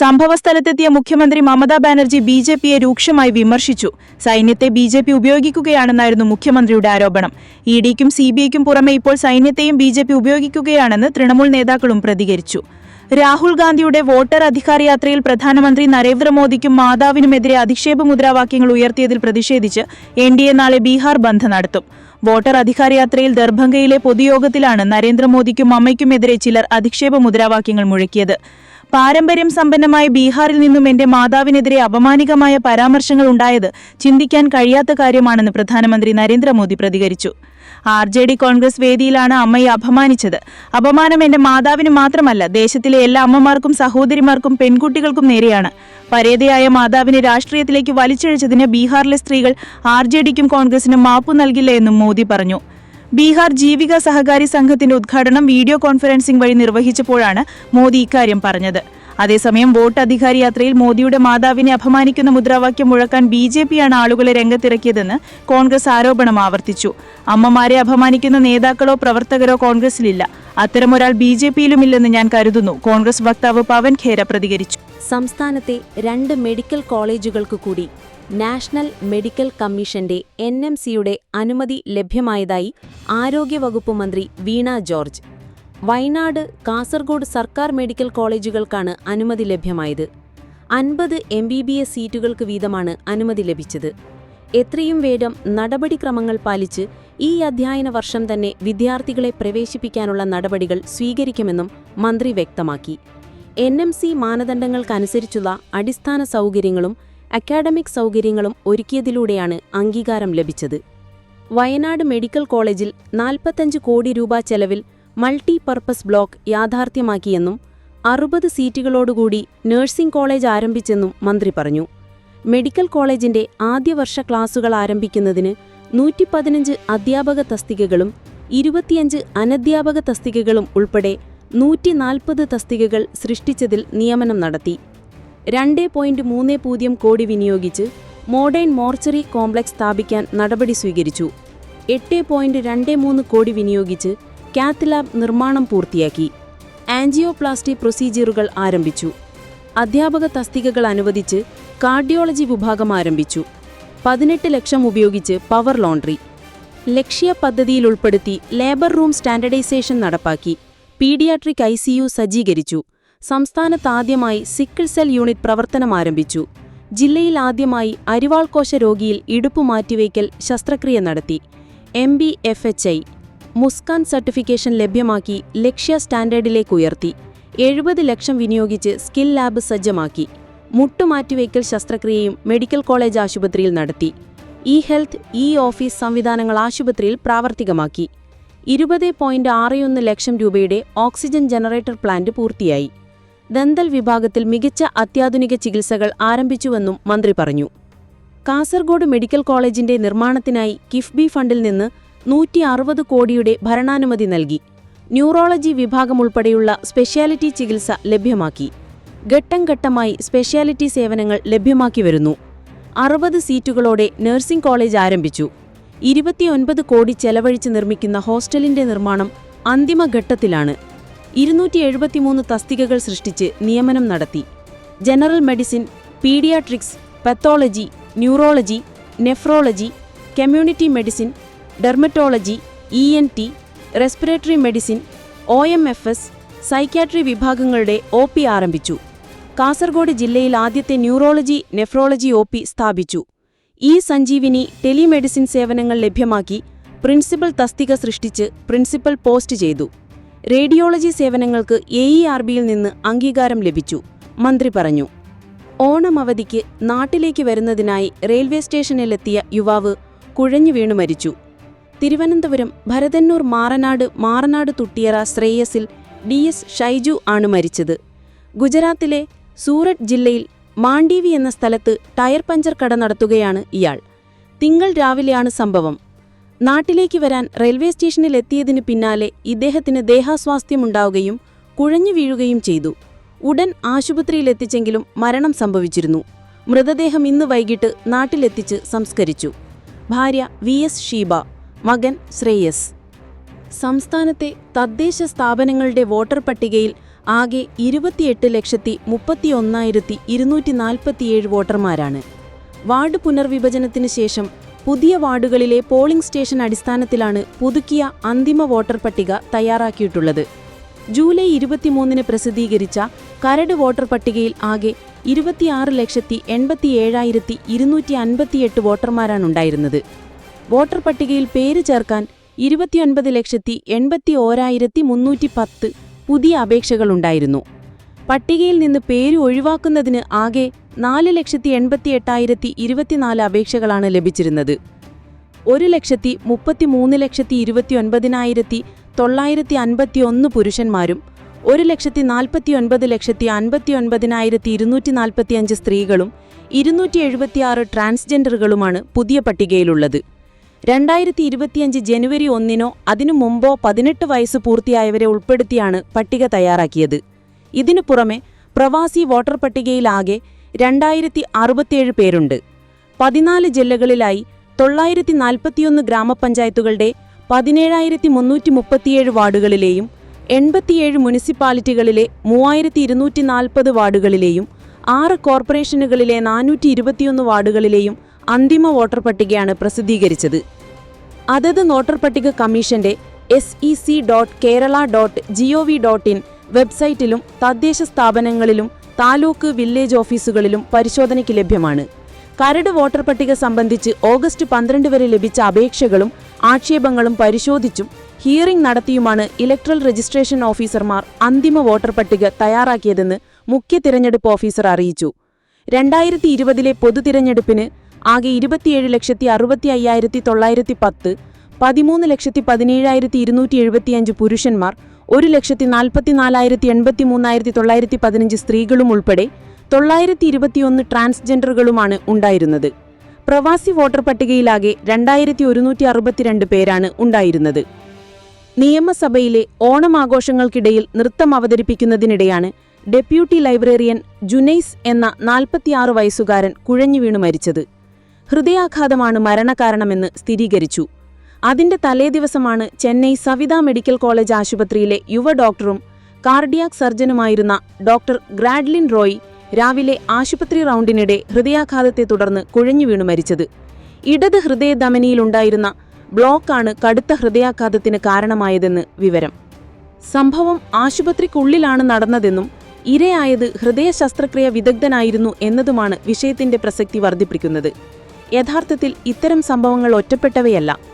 സംഭവസ്ഥലത്തെത്തിയ മുഖ്യമന്ത്രി മമതാ ബാനർജി ബി ജെ പിയെ രൂക്ഷമായി വിമർശിച്ചു. സൈന്യത്തെ ബി ജെ പി ഉപയോഗിക്കുകയാണെന്നായിരുന്നു മുഖ്യമന്ത്രിയുടെ ആരോപണം. ഇ ഡിക്കും സി ബി ഐക്കും പുറമെ ഇപ്പോൾ സൈന്യത്തെയും ബി ജെ പി ഉപയോഗിക്കുകയാണെന്ന് തൃണമൂൽ നേതാക്കളും പ്രതികരിച്ചു. രാഹുൽ ഗാന്ധിയുടെ വോട്ടർ അധികാര യാത്രയിൽ പ്രധാനമന്ത്രി നരേന്ദ്രമോദിക്കും മാതാവിനുമെതിരെ അധിക്ഷേപ മുദ്രാവാക്യങ്ങൾ ഉയർത്തിയതിൽ പ്രതിഷേധിച്ച് എൻ ഡി എ നാളെ ബീഹാർ ബന്ദ് നടത്തും. വോട്ടർ അധികാര യാത്രയിൽ ദർഭംഗയിലെ പൊതുയോഗത്തിലാണ് നരേന്ദ്രമോദിക്കും അമ്മയ്ക്കുമെതിരെ ചിലർ അധിക്ഷേപ മുദ്രാവാക്യങ്ങൾ മുഴക്കിയത്. പാരമ്പര്യം സമ്പന്നമായ ബീഹാറിൽ നിന്നും എന്റെ മാതാവിനെതിരെ അപമാനികമായ പരാമർശങ്ങൾ ഉണ്ടായത് ചിന്തിക്കാൻ കഴിയാത്ത കാര്യമാണെന്ന് പ്രധാനമന്ത്രി നരേന്ദ്രമോദി പ്രതികരിച്ചു. ആർ ജെ ഡി കോൺഗ്രസ് വേദിയിലാണ് അമ്മയെ അപമാനിച്ചത്. അപമാനം എന്റെ മാതാവിന് മാത്രമല്ല ദേശത്തിലെ എല്ലാ അമ്മമാർക്കും സഹോദരിമാർക്കും പെൺകുട്ടികൾക്കും നേരെയാണ്. പരേതയായ മാതാവിനെ രാഷ്ട്രീയത്തിലേക്ക് വലിച്ചിഴച്ചതിന് ബീഹാറിലെ സ്ത്രീകൾ ആർ ജെ ഡിക്കും കോൺഗ്രസിനും മാപ്പു നൽകില്ല എന്നും മോദി പറഞ്ഞു. ബീഹാർ ജീവിക സഹകാരി സംഘത്തിന്റെ ഉദ്ഘാടനം വീഡിയോ കോൺഫറൻസിംഗ് വഴി നിർവഹിച്ചപ്പോഴാണ് മോദി ഇക്കാര്യം പറഞ്ഞത്. അതേസമയം വോട്ട് അധികാരി യാത്രയിൽ മോദിയുടെ മാതാവിനെ അപമാനിക്കുന്ന മുദ്രാവാക്യം മുഴക്കാൻ ബി ജെ പിയാണ് ആളുകളെ രംഗത്തിറക്കിയതെന്ന് കോൺഗ്രസ് ആരോപണം ആവർത്തിച്ചു. അമ്മമാരെ അപമാനിക്കുന്ന നേതാക്കളോ പ്രവർത്തകരോ കോൺഗ്രസിലില്ല. അത്തരമൊരാൾ ബി ജെ പിയിലുമില്ലെന്ന് ഞാൻ കരുതുന്നു. കോൺഗ്രസ് വക്താവ് പവൻ ഖേര പ്രതികരിച്ചു. സംസ്ഥാനത്തെ രണ്ട് മെഡിക്കൽ കോളേജുകൾക്ക് കൂടി നാഷണൽ മെഡിക്കൽ കമ്മീഷന്റെ എൻ എം സിയുടെ അനുമതി ലഭ്യമായതായി ആരോഗ്യവകുപ്പ് മന്ത്രി വീണ ജോർജ്. വയനാട് കാസർഗോഡ് സർക്കാർ മെഡിക്കൽ കോളേജുകൾക്കാണ് അനുമതി ലഭ്യമായത്. അൻപത് എം ബി ബി എസ് സീറ്റുകൾക്ക് വീതമാണ് അനുമതി ലഭിച്ചത്. എത്രയും വേഗം നടപടിക്രമങ്ങൾ പാലിച്ച് ഈ അധ്യയന വർഷം തന്നെ വിദ്യാർത്ഥികളെ പ്രവേശിപ്പിക്കാനുള്ള നടപടികൾ സ്വീകരിക്കുമെന്നും മന്ത്രി വ്യക്തമാക്കി. എൻ എം സി മാനദണ്ഡങ്ങൾക്കനുസരിച്ചുള്ള അടിസ്ഥാന സൗകര്യങ്ങളും അക്കാഡമിക് സൗകര്യങ്ങളും ഒരുക്കിയതിലൂടെയാണ് അംഗീകാരം ലഭിച്ചത്. വയനാട് മെഡിക്കൽ കോളേജിൽ നാൽപ്പത്തഞ്ച് കോടി രൂപ ചെലവിൽ മൾട്ടി പർപ്പസ് ബ്ലോക്ക് യാഥാർത്ഥ്യമാക്കിയെന്നും അറുപത് സീറ്റുകളോടുകൂടി നഴ്സിംഗ് കോളേജ് ആരംഭിച്ചെന്നും മന്ത്രി പറഞ്ഞു. മെഡിക്കൽ കോളേജിന്റെ ആദ്യവർഷ ക്ലാസുകൾ ആരംഭിക്കുന്നതിന് നൂറ്റി പതിനഞ്ച് അധ്യാപക തസ്തികകളും ഇരുപത്തിയഞ്ച് അനധ്യാപക തസ്തികകളും ഉൾപ്പെടെ നൂറ്റി നാൽപ്പത് തസ്തികകൾ സൃഷ്ടിച്ചതിൽ നിയമനം നടത്തി. രണ്ട് പോയിന്റ് മൂന്ന് പൂജ്യം കോടി വിനിയോഗിച്ച് മോഡേൺ മോർച്ചറി കോംപ്ലക്സ് സ്ഥാപിക്കാൻ നടപടി സ്വീകരിച്ചു. എട്ട് പോയിന്റ് രണ്ട് മൂന്ന് കോടി വിനിയോഗിച്ച് കാത്ത് ലാബ് നിർമ്മാണം പൂർത്തിയാക്കി. ആൻജിയോപ്ലാസ്റ്റി പ്രൊസീജിയറുകൾ ആരംഭിച്ചു. അധ്യാപക തസ്തികകൾ അനുവദിച്ച് കാർഡിയോളജി വിഭാഗം ആരംഭിച്ചു. പതിനെട്ട് ലക്ഷം ഉപയോഗിച്ച് പവർ ലോണ്ടറി ലക്ഷ്യ പദ്ധതിയിൽ ഉൾപ്പെടുത്തി ലേബർ റൂം സ്റ്റാൻഡർഡൈസേഷൻ നടപ്പാക്കി. പീഡിയാട്രിക് ഐ സജ്ജീകരിച്ചു. സംസ്ഥാനത്താദ്യമായി സിക്കിൾ സെൽ യൂണിറ്റ് പ്രവർത്തനം ആരംഭിച്ചു ജില്ലയിൽ ആദ്യമായി അരിവാൾ കോശ രോഗിയിൽ ഇടുപ്പ് മാറ്റിവയ്ക്കൽ ശസ്ത്രക്രിയ നടത്തി. M B F H I Muskan certification ലഭ്യമാക്കി ലക്ഷ്യ സ്റ്റാൻഡേർഡിലേക്ക് ഉയർത്തി. എഴുപത് ലക്ഷം വിനിയോഗിച്ച് സ്കിൽ ലാബ് സജ്ജമാക്കി. മുട്ടുമാറ്റിവയ്ക്കൽ ശസ്ത്രക്രിയയും മെഡിക്കൽ കോളേജ് ആശുപത്രിയിൽ നടത്തി. ഇ ഹെൽത്ത് ഇ ഓഫീസ് സംവിധാനങ്ങൾ ആശുപത്രിയിൽ പ്രാവർത്തികമാക്കി. ഇരുപത് പോയിന്റ് ആറൊന്ന് ലക്ഷം രൂപയുടെ ഓക്സിജൻ ജനറേറ്റർ പ്ലാന്റ് പൂർത്തിയായി. ദന്തൽ വിഭാഗത്തിൽ മികച്ച അത്യാധുനിക ചികിത്സകൾ ആരംഭിച്ചുവെന്നും മന്ത്രി പറഞ്ഞു. കാസർഗോഡ് മെഡിക്കൽ കോളേജിന്റെ നിർമ്മാണത്തിനായി കിഫ്ബി ഫണ്ടിൽ നിന്ന് നൂറ്റി അറുപത് കോടിയുടെ ഭരണാനുമതി നൽകി. ന്യൂറോളജി വിഭാഗം ഉൾപ്പെടെയുള്ള സ്പെഷ്യാലിറ്റി ചികിത്സ ലഭ്യമാക്കി. ഘട്ടം ഘട്ടമായി സ്പെഷ്യാലിറ്റി സേവനങ്ങൾ ലഭ്യമാക്കി വരുന്നു. അറുപത് സീറ്റുകളോടെ നഴ്സിംഗ് കോളേജ് ആരംഭിച്ചു. ഇരുപത്തിയൊൻപത് കോടി ചെലവഴിച്ച് നിർമ്മിക്കുന്ന ഹോസ്റ്റലിന്റെ നിർമ്മാണം അന്തിമഘട്ടത്തിലാണ് ഇരുന്നൂറ്റി എഴുപത്തിമൂന്ന് തസ്തികകൾ സൃഷ്ടിച്ച് നിയമനം നടത്തി. General medicine paediatrics pathology neurology nephrology community medicine dermatology E N T respiratory medicine O M F S psychiatry വിഭാഗങ്ങളുടെ ഒ പി ആരംഭിച്ചു. കാസർഗോഡ് ജില്ലയിൽ ആദ്യത്തെ ന്യൂറോളജി നെഫ്രോളജി ഒ പി സ്ഥാപിച്ചു. ഇ സഞ്ജീവിനി ടെലിമെഡിസിൻ സേവനങ്ങൾ ലഭ്യമാക്കി പ്രിൻസിപ്പൽ തസ്തിക സൃഷ്ടിച്ച് പ്രിൻസിപ്പൽ പോസ്റ്റ് ചെയ്തു. റേഡിയോളജി സേവനങ്ങൾക്ക് എ ഇ ആർ ബിയിൽ നിന്ന് അംഗീകാരം ലഭിച്ചു. മന്ത്രി പറഞ്ഞു. ഓണം അവധിക്ക് നാട്ടിലേക്ക് വരുന്നതിനായി റെയിൽവേ സ്റ്റേഷനിലെത്തിയ യുവാവ് കുഴഞ്ഞു വീണു മരിച്ചു. തിരുവനന്തപുരം ഭരതന്നൂർ മാറനാട് മാറനാട് തുട്ടിയറ ശ്രേയസിൽ ഡി എസ് ഷൈജു ആണ് മരിച്ചത്. ഗുജറാത്തിലെ സൂററ്റ് ജില്ലയിൽ മാണ്ഡീവി എന്ന സ്ഥലത്ത് ടയർ പഞ്ചർ കട നടത്തുകയാണ് ഇയാൾ. തിങ്കൾ രാവിലെയാണ് സംഭവം. നാട്ടിലേക്ക് വരാൻ റെയിൽവേ സ്റ്റേഷനിൽ എത്തിയതിന് പിന്നാലെ ഇദ്ദേഹത്തിന് ദേഹാസ്വാസ്ഥ്യമുണ്ടാവുകയും കുഴഞ്ഞു വീഴുകയും ചെയ്തു. ഉടൻ ആശുപത്രിയിലെത്തിച്ചെങ്കിലും മരണം സംഭവിച്ചിരുന്നു. മൃതദേഹം ഇന്ന് വൈകിട്ട് നാട്ടിലെത്തിച്ച് സംസ്കരിച്ചു. ഭാര്യ വി. എസ്. ഷീബ മകൻ ശ്രേയസ്. സംസ്ഥാനത്തെ തദ്ദേശ സ്ഥാപനങ്ങളുടെ വോട്ടർ പട്ടികയിൽ ആകെ ഇരുപത്തിയെട്ട് ലക്ഷത്തി മുപ്പത്തിയൊന്നായിരത്തി ഇരുന്നൂറ്റി നാൽപ്പത്തിയേഴ് വോട്ടർമാരാണ്. വാർഡ് പുനർവിഭജനത്തിന് ശേഷം പുതിയ വാർഡുകളിലെ പോളിംഗ് സ്റ്റേഷൻ അടിസ്ഥാനത്തിലാണ് പുതുക്കിയ അന്തിമ വോട്ടർ പട്ടിക തയ്യാറാക്കിയിട്ടുള്ളത്. ജൂലൈ ഇരുപത്തിമൂന്നിന് പ്രസിദ്ധീകരിച്ച കരട് വോട്ടർ പട്ടികയിൽ ആകെ ഇരുപത്തിയാറ് ലക്ഷത്തി എൺപത്തി ഏഴായിരത്തി ഇരുന്നൂറ്റി അൻപത്തിയെട്ട് വോട്ടർമാരാണുണ്ടായിരുന്നത് വോട്ടർ പട്ടികയിൽ പേര് ചേർക്കാൻ ഇരുപത്തിയൊൻപത് ലക്ഷത്തി എൺപത്തി ഓരായിരത്തി മുന്നൂറ്റി പത്ത് പുതിയ അപേക്ഷകളുണ്ടായിരുന്നു പട്ടികയിൽ നിന്ന് പേര് ഒഴിവാക്കുന്നതിന് ആകെ നാല് ലക്ഷത്തി എൺപത്തി എട്ടായിരത്തി ഇരുപത്തിനാല് അപേക്ഷകളാണ് ലഭിച്ചിരുന്നത്. ഒരു ലക്ഷത്തി മുപ്പത്തിമൂന്ന് ലക്ഷത്തി ഇരുപത്തി ഒൻപതിനായിരത്തി തൊള്ളായിരത്തി അൻപത്തിയൊന്ന് പുരുഷന്മാരും ഒരു ലക്ഷത്തി നാൽപ്പത്തി ഒൻപത് ലക്ഷത്തി അൻപത്തി ഒൻപതിനായിരത്തി ഇരുന്നൂറ്റി നാൽപ്പത്തിയഞ്ച് സ്ത്രീകളും ഇരുന്നൂറ്റി എഴുപത്തിയാറ് ട്രാൻസ്ജെൻഡറുകളുമാണ് പുതിയ പട്ടികയിലുള്ളത്. രണ്ടായിരത്തി ഇരുപത്തിയഞ്ച് ജനുവരി ഒന്നിനോ അതിനു മുമ്പോ പതിനെട്ട് വയസ്സ് പൂർത്തിയായവരെ ഉൾപ്പെടുത്തിയാണ് പട്ടിക തയ്യാറാക്കിയത്. ഇതിനു പുറമെ പ്രവാസി വോട്ടർ പട്ടികയിലാകെ രണ്ടായിരത്തി അറുപത്തിയേഴ് പേരുണ്ട്. പതിനാല് ജില്ലകളിലായി തൊള്ളായിരത്തി നാൽപ്പത്തിയൊന്ന് ഗ്രാമപഞ്ചായത്തുകളുടെ പതിനേഴായിരത്തി മുന്നൂറ്റി മുപ്പത്തിയേഴ് വാർഡുകളിലെയും എൺപത്തിയേഴ് മുനിസിപ്പാലിറ്റികളിലെ മൂവായിരത്തി ഇരുന്നൂറ്റി നാൽപ്പത് വാർഡുകളിലെയും ആറ് കോർപ്പറേഷനുകളിലെ നാനൂറ്റി ഇരുപത്തിയൊന്ന് വാർഡുകളിലെയും അന്തിമ വോട്ടർ പട്ടികയാണ് പ്രസിദ്ധീകരിച്ചത്. അതത് വോട്ടർ പട്ടിക കമ്മീഷന്റെ S E C dot Kerala dot G O V dot in വെബ്സൈറ്റിലും തദ്ദേശ സ്ഥാപനങ്ങളിലും താലൂക്ക് വില്ലേജ് ഓഫീസുകളിലും പരിശോധനയ്ക്ക് ലഭ്യമാണ്. കരട് വോട്ടർ പട്ടിക സംബന്ധിച്ച് ഓഗസ്റ്റ് പന്ത്രണ്ട് വരെ ലഭിച്ച അപേക്ഷകളും ആക്ഷേപങ്ങളും പരിശോധിച്ചും ഹിയറിംഗ് നടത്തിയുമാണ് ഇലക്ട്രൽ രജിസ്ട്രേഷൻ ഓഫീസർമാർ അന്തിമ വോട്ടർ പട്ടിക തയ്യാറാക്കിയതെന്ന് മുഖ്യ തിരഞ്ഞെടുപ്പ് ഓഫീസർ അറിയിച്ചു. രണ്ടായിരത്തി ഇരുപതിലെ പൊതുതിരഞ്ഞെടുപ്പിന് ആകെ ഇരുപത്തിയേഴ് ലക്ഷത്തി അറുപത്തി അയ്യായിരത്തി തൊള്ളായിരത്തി പത്ത് പതിമൂന്ന് ലക്ഷത്തി പതിനേഴായിരത്തി ഇരുന്നൂറ്റി എഴുപത്തിയഞ്ച് പുരുഷന്മാർ ഒരു ലക്ഷത്തി നാൽപ്പത്തി നാലായിരത്തി എൺപത്തി മൂന്നായിരത്തി തൊള്ളായിരത്തി പതിനഞ്ച് സ്ത്രീകളും ഉൾപ്പെടെ തൊള്ളായിരത്തി ഇരുപത്തിയൊന്ന് ട്രാൻസ്ജെൻഡറുകളുമാണ് ഉണ്ടായിരുന്നത്. പ്രവാസി വോട്ടർ പട്ടികയിലാകെ രണ്ടായിരത്തി ഒരുന്നൂറ്റി അറുപത്തിരണ്ട് പേരാണ് ഉണ്ടായിരുന്നത്. നിയമസഭയിലെ ഓണം ആഘോഷങ്ങൾക്കിടയിൽ നൃത്തം അവതരിപ്പിക്കുന്നതിനിടെയാണ് ഡെപ്യൂട്ടി ലൈബ്രറിയൻ ജുനൈസ് എന്ന നാൽപ്പത്തിയാറ് വയസ്സുകാരൻ കുഴഞ്ഞു വീണു മരിച്ചത്. ഹൃദയാഘാതമാണ് മരണകാരണമെന്ന് സ്ഥിരീകരിച്ചു. അതിന്റെ തലേദിവസമാണ് ചെന്നൈ സവിത മെഡിക്കൽ കോളേജ് ആശുപത്രിയിലെ യുവ ഡോക്ടറും കാർഡിയാക് സർജനുമായിരുന്ന ഡോക്ടർ ഗ്രാഡ്ലിൻ റോയ് രാവിലെ ആശുപത്രി റൗണ്ടിനിടെ ഹൃദയാഘാതത്തെ തുടർന്ന് കുഴഞ്ഞു വീണു മരിച്ചത്. ഇടത് ഹൃദയ ഹൃദയധമനിയിലുണ്ടായിരുന്ന ബ്ലോക്കാണ് കടുത്ത ഹൃദയാഘാതത്തിന് കാരണമായതെന്ന് വിവരം. സംഭവം ആശുപത്രിക്കുള്ളിലാണ് നടന്നതെന്നും ഇരയായത് ഹൃദയ ശസ്ത്രക്രിയ വിദഗ്ധനായിരുന്നു എന്നതുമാണ് വിഷയത്തിന്റെ പ്രസക്തി വർദ്ധിപ്പിക്കുന്നത്. യഥാർത്ഥത്തിൽ ഇത്തരം സംഭവങ്ങൾ ഒറ്റപ്പെട്ടവയല്ല.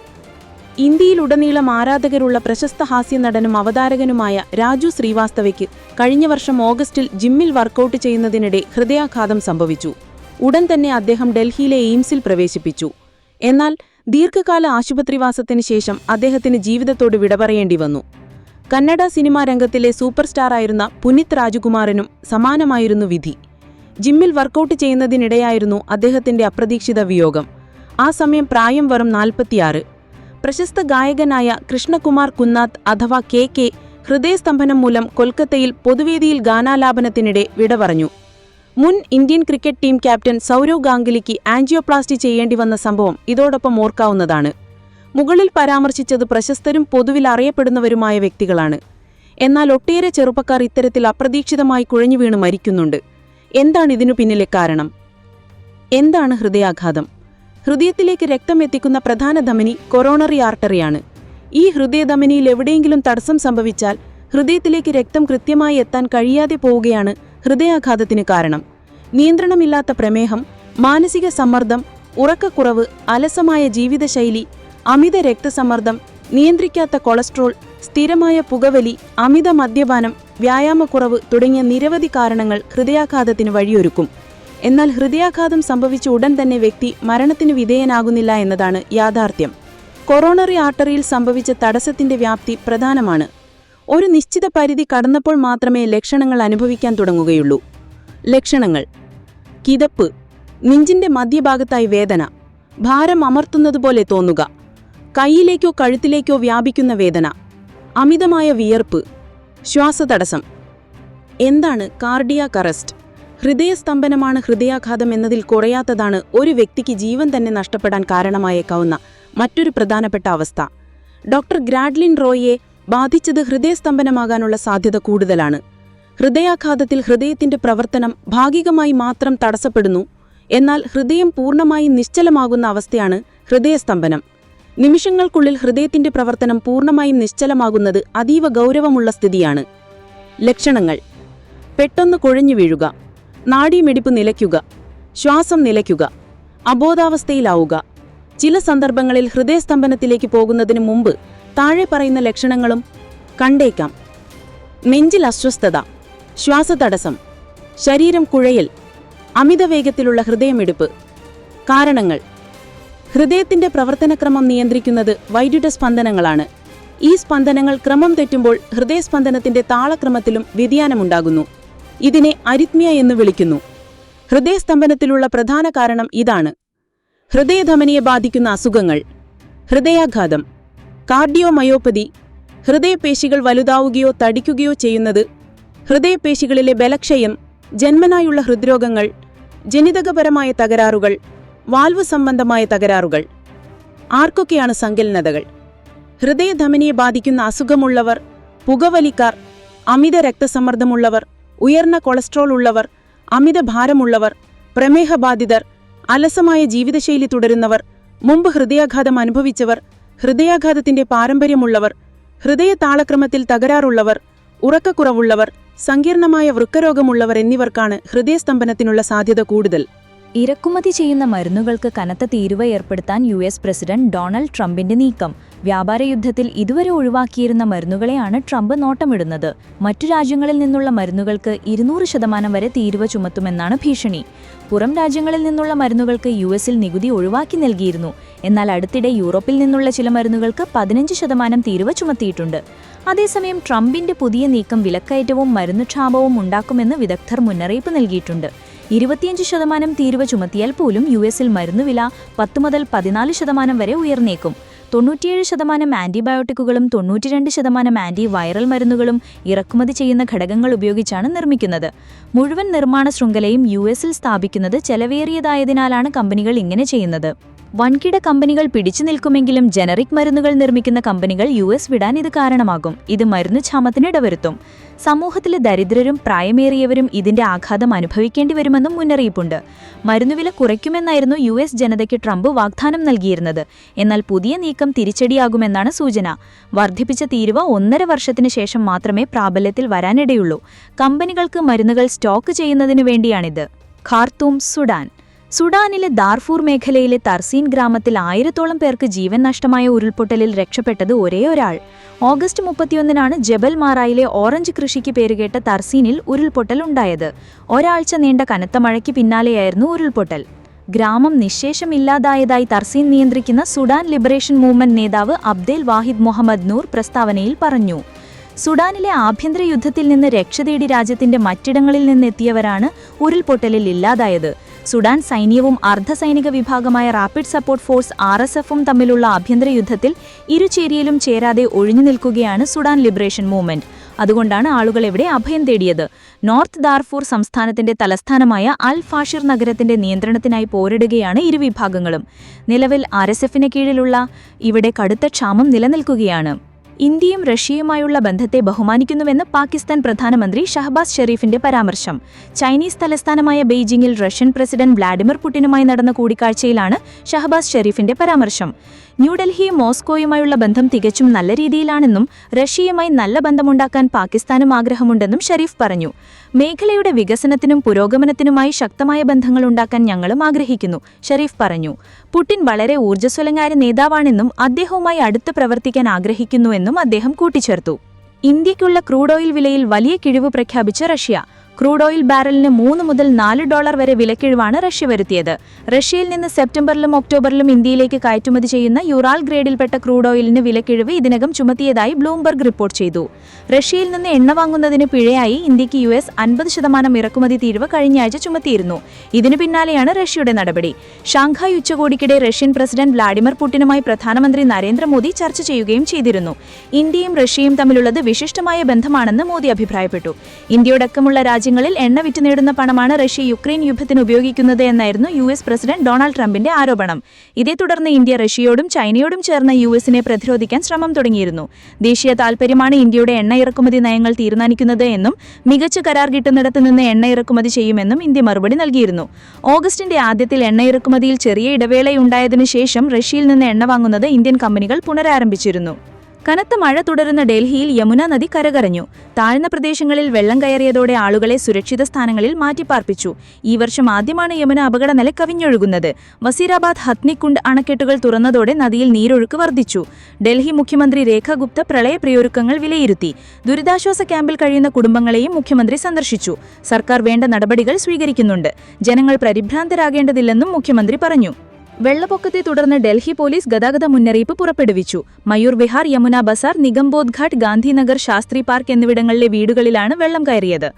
ഇന്ത്യയിലുടനീളം ആരാധകരുള്ള പ്രശസ്ത ഹാസ്യനടനും അവതാരകനുമായ രാജു ശ്രീവാസ്തവയ്ക്ക് കഴിഞ്ഞ വർഷം ഓഗസ്റ്റിൽ ജിമ്മിൽ വർക്കൗട്ട് ചെയ്യുന്നതിനിടെ ഹൃദയാഘാതം സംഭവിച്ചു. ഉടൻ തന്നെ അദ്ദേഹം ഡൽഹിയിലെ എയിംസിൽ പ്രവേശിപ്പിച്ചു. എന്നാൽ ദീർഘകാല ആശുപത്രിവാസത്തിന് ശേഷം അദ്ദേഹത്തിന് ജീവിതത്തോട് വിട പറയേണ്ടി വന്നു. കന്നഡ സിനിമാ രംഗത്തിലെ സൂപ്പർ സ്റ്റാറായിരുന്ന പുനിത് രാജകുമാരനും സമാനമായിരുന്നു വിധി. ജിമ്മിൽ വർക്കൗട്ട് ചെയ്യുന്നതിനിടെയായിരുന്നു അദ്ദേഹത്തിന്റെ അപ്രതീക്ഷിത വിയോഗം. ആ സമയം പ്രായം വെറും നാൽപ്പത്തിയാറ്. പ്രശസ്ത ഗായകനായ കൃഷ്ണകുമാർ കുന്നാത്ത് അഥവാ കെ കെ ഹൃദയസ്തംഭനം മൂലം കൊൽക്കത്തയിൽ പൊതുവേദിയിൽ ഗാനാലാപനത്തിനിടെ വിട പറഞ്ഞു. മുൻ Indian cricket team captain Sourav ഗാംഗുലിക്ക് angioplasty ചെയ്യേണ്ടി വന്ന സംഭവം ഇതോടൊപ്പം ഓർക്കാവുന്നതാണ്. മുകളിൽ പരാമർശിച്ചത് പ്രശസ്തരും പൊതുവിൽ അറിയപ്പെടുന്നവരുമായ വ്യക്തികളാണ്. എന്നാൽ ഒട്ടേറെ ചെറുപ്പക്കാർ ഇത്തരത്തിൽ അപ്രതീക്ഷിതമായി കുഴഞ്ഞു വീണ് മരിക്കുന്നുണ്ട്. എന്താണ് ഇതിനു പിന്നിലെ കാരണം? എന്താണ് ഹൃദയാഘാതം? ഹൃദയത്തിലേക്ക് രക്തം എത്തിക്കുന്ന പ്രധാന ധമനി കൊറോണറി ആർട്ടറിയാണ്. ഈ ഹൃദയധമനിയിൽ എവിടെയെങ്കിലും തടസ്സം സംഭവിച്ചാൽ ഹൃദയത്തിലേക്ക് രക്തം കൃത്യമായി എത്താൻ കഴിയാതെ പോവുകയാണ് ഹൃദയാഘാതത്തിന് കാരണം. നിയന്ത്രണമില്ലാത്ത പ്രമേഹം മാനസിക സമ്മർദ്ദം ഉറക്കക്കുറവ് അലസമായ ജീവിതശൈലി അമിത രക്തസമ്മർദ്ദം നിയന്ത്രിക്കാത്ത കൊളസ്ട്രോൾ സ്ഥിരമായ പുകവലി അമിത മദ്യപാനം വ്യായാമക്കുറവ് തുടങ്ങിയ നിരവധി കാരണങ്ങൾ ഹൃദയാഘാതത്തിന് വഴിയൊരുക്കും. എന്നാൽ ഹൃദയാഘാതം സംഭവിച്ച ഉടൻ തന്നെ വ്യക്തി മരണത്തിന് വിധേയനാകുന്നില്ല എന്നതാണ് യാഥാർത്ഥ്യം. കൊറോണറി ആർട്ടറിയിൽ സംഭവിച്ച തടസ്സത്തിന്റെ വ്യാപ്തി പ്രധാനമാണ്. ഒരു നിശ്ചിത പരിധി കടന്നപ്പോൾ മാത്രമേ ലക്ഷണങ്ങൾ അനുഭവിക്കാൻ തുടങ്ങുകയുള്ളൂ. ലക്ഷണങ്ങൾ. കിതപ്പ്. നെഞ്ചിന്റെ മധ്യഭാഗത്തായി വേദന. ഭാരം അമർത്തുന്നതുപോലെ തോന്നുക. കൈയിലേക്കോ കഴുത്തിലേക്കോ വ്യാപിക്കുന്ന വേദന. അമിതമായ വിയർപ്പ്. ശ്വാസതടസ്സം. എന്താണ് കാർഡിയാക് അറസ്റ്റ്? ഹൃദയസ്തംഭനമാണ് ഹൃദയാഘാതം എന്നതിൽ കുറയാത്തതാണ് ഒരു വ്യക്തിക്ക് ജീവൻ തന്നെ നഷ്ടപ്പെടാൻ കാരണമായേക്കാവുന്ന മറ്റൊരു പ്രധാനപ്പെട്ട അവസ്ഥ. ഡോക്ടർ ഗ്രാഡ്ലിൻ റോയിയെ ബാധിച്ചത് ഹൃദയസ്തംഭനമാകാനുള്ള സാധ്യത കൂടുതലാണ്. ഹൃദയാഘാതത്തിൽ ഹൃദയത്തിന്റെ പ്രവർത്തനം ഭാഗികമായി മാത്രം തടസ്സപ്പെടുന്നു. എന്നാൽ ഹൃദയം പൂർണമായി നിശ്ചലമാകുന്ന അവസ്ഥയാണ് ഹൃദയസ്തംഭനം. നിമിഷങ്ങൾക്കുള്ളിൽ ഹൃദയത്തിന്റെ പ്രവർത്തനം പൂർണമായും നിശ്ചലമാകുന്നത് അതീവ ഗൗരവമുള്ള സ്ഥിതിയാണ്. ലക്ഷണങ്ങൾ. പെട്ടെന്ന് കുഴഞ്ഞു വീഴുക. നാഡീമിടിപ്പ് നിലയ്ക്കുക ശ്വാസം നിലയ്ക്കുക അബോധാവസ്ഥയിലാവുക. ചില സന്ദർഭങ്ങളിൽ ഹൃദയസ്തംഭനത്തിലേക്ക് പോകുന്നതിന് മുമ്പ് താഴെ പറയുന്ന ലക്ഷണങ്ങളും കണ്ടേക്കാം. നെഞ്ചിൽ അസ്വസ്ഥത ശ്വാസതടസ്സം ശരീരം കുഴയൽ അമിതവേഗത്തിലുള്ള ഹൃദയമിടിപ്പ്. കാരണങ്ങൾ ഹൃദയത്തിന്റെ പ്രവർത്തനക്രമം നിയന്ത്രിക്കുന്നത് വൈദ്യുത സ്പന്ദനങ്ങളാണ്. ഈ സ്പന്ദനങ്ങൾ ക്രമം തെറ്റുമ്പോൾ ഹൃദയസ്പന്ദനത്തിന്റെ താളക്രമത്തിലും വ്യതിയാനമുണ്ടാകുന്നു. ഇതിനെ അരിത്മിയ എന്ന് വിളിക്കുന്നു. ഹൃദയസ്തംഭനത്തിലുള്ള പ്രധാന കാരണം ഇതാണ്. ഹൃദയധമനിയെ ബാധിക്കുന്ന അസുഖങ്ങൾ. ഹൃദയാഘാതം. കാർഡിയോമയോപ്പതി. ഹൃദയപേശികൾ വലുതാവുകയോ തടിക്കുകയോ ചെയ്യുന്നത്. ഹൃദയപേശികളിലെ ബലക്ഷയം. ജന്മനായുള്ള ഹൃദ്രോഗങ്ങൾ. ജനിതകപരമായ തകരാറുകൾ. വാൽവ് സംബന്ധമായ തകരാറുകൾ. ആർക്കൊക്കെയാണ് സങ്കലനതകൾ? ഹൃദയധമനിയെ ബാധിക്കുന്ന അസുഖമുള്ളവർ. പുകവലിക്കാർ. അമിത രക്തസമ്മർദ്ദമുള്ളവർ. ഉയർന്ന കൊളസ്ട്രോൾ ഉള്ളവർ അമിത ഭാരമുള്ളവർ പ്രമേഹബാധിതർ അലസമായ ജീവിതശൈലി തുടരുന്നവർ മുമ്പ് ഹൃദയാഘാതം അനുഭവിച്ചവർ ഹൃദയാഘാതത്തിന്റെ പാരമ്പര്യമുള്ളവർ ഹൃദയ താളക്രമത്തിൽ തകരാറുള്ളവർ ഉറക്കക്കുറവുള്ളവർ സങ്കീർണമായ വൃക്കരോഗമുള്ളവർ എന്നിവർക്കാണ് ഹൃദയസ്തംഭനത്തിനുള്ള സാധ്യത കൂടുതൽ. ഇറക്കുമതി ചെയ്യുന്ന മരുന്നുകൾക്ക് കനത്ത തീരുവ ഏർപ്പെടുത്താൻ യു എസ് പ്രസിഡന്റ് ഡൊണാൾഡ് ട്രംപിന്റെ നീക്കം. വ്യാപാര യുദ്ധത്തിൽ ഇതുവരെ ഒഴിവാക്കിയിരുന്ന മരുന്നുകളെയാണ് ട്രംപ് നോട്ടമിടുന്നത്. മറ്റു രാജ്യങ്ങളിൽ നിന്നുള്ള മരുന്നുകൾക്ക് ഇരുന്നൂറ് ശതമാനം വരെ തീരുവ ചുമത്തുമെന്നാണ് ഭീഷണി. പുറം രാജ്യങ്ങളിൽ നിന്നുള്ള മരുന്നുകൾക്ക് യു എസിൽ നികുതി ഒഴിവാക്കി നൽകിയിരുന്നു. എന്നാൽ അടുത്തിടെ യൂറോപ്പിൽ നിന്നുള്ള ചില മരുന്നുകൾക്ക് പതിനഞ്ച് ശതമാനം തീരുവ ചുമത്തിയിട്ടുണ്ട്. അതേസമയം ട്രംപിന്റെ പുതിയ നീക്കം വിലക്കയറ്റവും മരുന്നുക്ഷാപവും ഉണ്ടാക്കുമെന്ന് വിദഗ്ധർ മുന്നറിയിപ്പ് നൽകിയിട്ടുണ്ട്. ഇരുപത്തിയഞ്ച് ശതമാനം തീരുവ ചുമത്തിയാൽ പോലും യു എസിൽ മരുന്നുവില പത്ത് മുതൽ പതിനാല് ശതമാനം വരെ ഉയർന്നേക്കും. തൊണ്ണൂറ്റിയേഴ് ശതമാനം ആന്റിബയോട്ടിക്കുകളും തൊണ്ണൂറ്റിരണ്ട് ശതമാനം ആന്റി വൈറൽ മരുന്നുകളും ഇറക്കുമതി ചെയ്യുന്ന ഘടകങ്ങൾ ഉപയോഗിച്ചാണ് നിർമ്മിക്കുന്നത്. മുഴുവൻ നിർമ്മാണ ശൃംഖലയും യു എസിൽ സ്ഥാപിക്കുന്നത് ചെലവേറിയതായതിനാലാണ് കമ്പനികൾ ഇങ്ങനെ ചെയ്യുന്നത്. വൻകിട കമ്പനികൾ പിടിച്ചു നിൽക്കുമെങ്കിലും ജനറിക് മരുന്നുകൾ നിർമ്മിക്കുന്ന കമ്പനികൾ യു എസ് വിടാൻ ഇത് കാരണമാകും. ഇത് മരുന്ന് ക്ഷാമത്തിന് ഇടവരുത്തും. സമൂഹത്തിലെ ദരിദ്രരും പ്രായമേറിയവരും ഇതിന്റെ ആഘാതം അനുഭവിക്കേണ്ടി വരുമെന്നും മുന്നറിയിപ്പുണ്ട്. മരുന്നുവില കുറയ്ക്കുമെന്നായിരുന്നു യു എസ് ജനതയ്ക്ക് ട്രംപ് വാഗ്ദാനം നൽകിയിരുന്നത്. എന്നാൽ പുതിയ നീക്കം തിരിച്ചടിയാകുമെന്നാണ് സൂചന. വർദ്ധിപ്പിച്ച തീരുവ ഒന്നര വർഷത്തിന് ശേഷം മാത്രമേ പ്രാബല്യത്തിൽ വരാനിടയുള്ളൂ. കമ്പനികൾക്ക് മരുന്നുകൾ സ്റ്റോക്ക് ചെയ്യുന്നതിനു വേണ്ടിയാണിത്. Khartoum Sudan. സുഡാനിലെ ദാർഫൂർ മേഖലയിലെ തർസീൻ ഗ്രാമത്തിൽ ആയിരത്തോളം പേർക്ക് ജീവൻ നഷ്ടമായ ഉരുൾപൊട്ടലിൽ രക്ഷപ്പെട്ടത് ഒരേ ഒരാൾ. ഓഗസ്റ്റ് മുപ്പത്തിയൊന്നിനാണ് ജബൽ മാറായിലെ ഓറഞ്ച് കൃഷിക്ക് പേരുകേട്ട തർസീനിൽ ഉരുൾപൊട്ടൽ ഉണ്ടായത്. ഒരാഴ്ച നീണ്ട കനത്ത മഴയ്ക്ക് പിന്നാലെയായിരുന്നു ഉരുൾപൊട്ടൽ. ഗ്രാമം നിശേഷമില്ലാതായതായി തർസീൻ നിയന്ത്രിക്കുന്ന സുഡാൻ ലിബറേഷൻ മൂവ്മെന്റ് നേതാവ് അബ്ദേൽ വാഹിദ് മുഹമ്മദ് നൂർ പ്രസ്താവനയിൽ പറഞ്ഞു. സുഡാനിലെ ആഭ്യന്തര യുദ്ധത്തിൽ നിന്ന് രക്ഷതേടി രാജ്യത്തിന്റെ മറ്റിടങ്ങളിൽ നിന്നെത്തിയവരാണ് ഉരുൾപൊട്ടലിൽ ഇല്ലാതായത്. സുഡാൻ സൈന്യവും അർദ്ധസൈനിക വിഭാഗമായ rapid support force R S എഫും തമ്മിലുള്ള ആഭ്യന്തര യുദ്ധത്തിൽ ഇരുചേരിയിലും ചേരാതെ ഒഴിഞ്ഞു നിൽക്കുകയാണ് സുഡാൻ ലിബറേഷൻ മൂവ്മെന്റ്. അതുകൊണ്ടാണ് ആളുകൾ ഇവിടെ അഭയം തേടിയത്. നോർത്ത് ദാർഫൂർ സംസ്ഥാനത്തിന്റെ തലസ്ഥാനമായ അൽ ഫാഷിർ നഗരത്തിന്റെ നിയന്ത്രണത്തിനായി പോരിടുകയാണ് ഇരുവിഭാഗങ്ങളും. നിലവിൽ ആർ എസ് എഫിന് കീഴിലുള്ള ഇവിടെ കടുത്ത ക്ഷാമം നിലനിൽക്കുകയാണ്. ഇന്ത്യയും റഷ്യയുമായുള്ള ബന്ധത്തെ ബഹുമാനിക്കുന്നുവെന്ന് പാകിസ്ഥാൻ പ്രധാനമന്ത്രി ഷഹബാസ് ഷെരീഫിന്റെ പരാമർശം. ചൈനീസ് തലസ്ഥാനമായ ബെയ്ജിംഗിൽ റഷ്യൻ പ്രസിഡന്റ് വ്ളാഡിമിർ പുടിനുമായി നടന്ന കൂടിക്കാഴ്ചയിലാണ് ഷഹബാസ് ഷെരീഫിന്റെ പരാമർശം. ന്യൂഡൽഹിയും മോസ്കോയുമായുള്ള ബന്ധം തികച്ചും നല്ല രീതിയിലാണെന്നും റഷ്യയുമായി നല്ല ബന്ധമുണ്ടാക്കാൻ പാകിസ്ഥാനും ആഗ്രഹമുണ്ടെന്നും ഷെരീഫ് പറഞ്ഞു. മേഖലയുടെ വികസനത്തിനും പുരോഗമനത്തിനുമായി ശക്തമായ ബന്ധങ്ങൾ ഉണ്ടാക്കാൻ ഞങ്ങളും ആഗ്രഹിക്കുന്നു ഷെരീഫ് പറഞ്ഞു. പുടിൻ വളരെ ഊർജസ്വലങ്ങായ നേതാവാണെന്നും അദ്ദേഹവുമായി അടുത്ത് പ്രവർത്തിക്കാൻ ആഗ്രഹിക്കുന്നുവെന്നും അദ്ദേഹം കൂട്ടിച്ചേർത്തു. ഇന്ത്യയ്ക്കുള്ള ക്രൂഡ് ഓയിൽ വിലയിൽ വലിയ കിഴിവ് പ്രഖ്യാപിച്ച റഷ്യ. ക്രൂഡ് ഓയിൽ ബാരലിന് മൂന്ന് മുതൽ നാല് ഡോളർ വരെ വിലക്കിഴിവാണ് റഷ്യ വരുത്തിയത്. റഷ്യയിൽ നിന്ന് സെപ്റ്റംബറിലും ഒക്ടോബറിലും ഇന്ത്യയിലേക്ക് കയറ്റുമതി ചെയ്യുന്ന യുറാൾ ഗ്രേഡിൽപ്പെട്ട ക്രൂഡ് ഓയിലിന് വിലക്കിഴിവ് ഇതിനകം ചുമത്തിയതായി ബ്ലൂംബർഗ് റിപ്പോർട്ട് ചെയ്തു. റഷ്യയിൽ നിന്ന് എണ്ണ വാങ്ങുന്നതിന് പിഴയായി ഇന്ത്യയ്ക്ക് യു എസ് അൻപത് ശതമാനം ഇറക്കുമതി തീരുവ കഴിഞ്ഞയാഴ്ച ചുമത്തിയിരുന്നു. ഇതിനു പിന്നാലെയാണ് റഷ്യയുടെ നടപടി. ഷാങ്ഹായ് ഉച്ചകോടിക്കിടെ റഷ്യൻ പ്രസിഡന്റ് വ്ളാഡിമിർ പുടിനുമായി പ്രധാനമന്ത്രി നരേന്ദ്രമോദി ചർച്ച ചെയ്യുകയും ചെയ്തിരുന്നു. ഇന്ത്യയും റഷ്യയും തമ്മിലുള്ളത് വിശിഷ്ടമായ ബന്ധമാണെന്ന് മോദി അഭിപ്രായപ്പെട്ടു. ഇന്ത്യയോടക്കമുള്ള ഇന്ത്യയടക്കമുള്ള രാജ്യങ്ങളിൽ എണ്ണ വിറ്റ് നേടുന്ന പണമാണ് റഷ്യ യുക്രൈൻ യുദ്ധത്തിന് ഉപയോഗിക്കുന്നത് എന്നായിരുന്നു യു എസ് പ്രസിഡന്റ് ഡൊണാൾഡ് ട്രംപിന്റെ ആരോപണം. ഇതേ തുടർന്ന് ഇന്ത്യ റഷ്യയോടും ചൈനയോടും ചേർന്ന് യു എസിനെ പ്രതിരോധിക്കാൻ ശ്രമം തുടങ്ങിയിരുന്നു. ദേശീയ താൽപര്യമാണ് ഇന്ത്യയുടെ എണ്ണ ഇറക്കുമതി നയങ്ങൾ തീരുമാനിക്കുന്നത് എന്നും മികച്ച കരാർ കിട്ടുന്നിടത്ത് നിന്ന് എണ്ണ ഇറക്കുമതി ചെയ്യുമെന്നും ഇന്ത്യ മറുപടി നൽകിയിരുന്നു. ഓഗസ്റ്റിന്റെ ആദ്യത്തിൽ എണ്ണ ഇറക്കുമതിയിൽ ചെറിയ ഇടവേളയുണ്ടായതിനു ശേഷം റഷ്യയിൽ നിന്ന് എണ്ണ വാങ്ങുന്നത് ഇന്ത്യൻ കമ്പനികൾ പുനരാരംഭിച്ചിരുന്നു. കനത്ത മഴ തുടരുന്ന ഡൽഹിയിൽ യമുന നദി കരകരഞ്ഞു. താഴ്ന്ന പ്രദേശങ്ങളിൽ വെള്ളം കയറിയതോടെ ആളുകളെ സുരക്ഷിത സ്ഥാനങ്ങളിൽ മാറ്റിപ്പാർപ്പിച്ചു. ഈ വർഷം ആദ്യമാണ് യമുന അപകടനില കവിഞ്ഞൊഴുകുന്നത്. വസീറാബാദ് ഹത്നിക്കുണ്ട് അണക്കെട്ടുകൾ തുറന്നതോടെ നദിയിൽ നീരൊഴുക്ക് വർദ്ധിച്ചു. ഡൽഹി മുഖ്യമന്ത്രി രേഖ ഗുപ്ത പ്രളയപ്രയൊരുക്കങ്ങൾ വിലയിരുത്തി. ദുരിതാശ്വാസ ക്യാമ്പിൽ കഴിയുന്ന കുടുംബങ്ങളെയും മുഖ്യമന്ത്രി സന്ദർശിച്ചു. സർക്കാർ വേണ്ട നടപടികൾ സ്വീകരിക്കുന്നുണ്ട്. ജനങ്ങൾ പരിഭ്രാന്തരാകേണ്ടതില്ലെന്നും മുഖ്യമന്ത്രി പറഞ്ഞു. വെള്ളപ്പൊക്കത്തെ തുടർന്ന് ഡൽഹി പോലീസ് ഗതാഗത മുന്നറിയിപ്പ് പുറപ്പെടുവിച്ചു. മയൂർ വിഹാർ യമുന ബസാർ നിഗംബോധ് ഘാട്ട് ഗാന്ധിനഗർ ശാസ്ത്രി പാർക്ക് എന്നിവിടങ്ങളിലെ വീടുകളിലാണ് വെള്ളം കയറിയത്.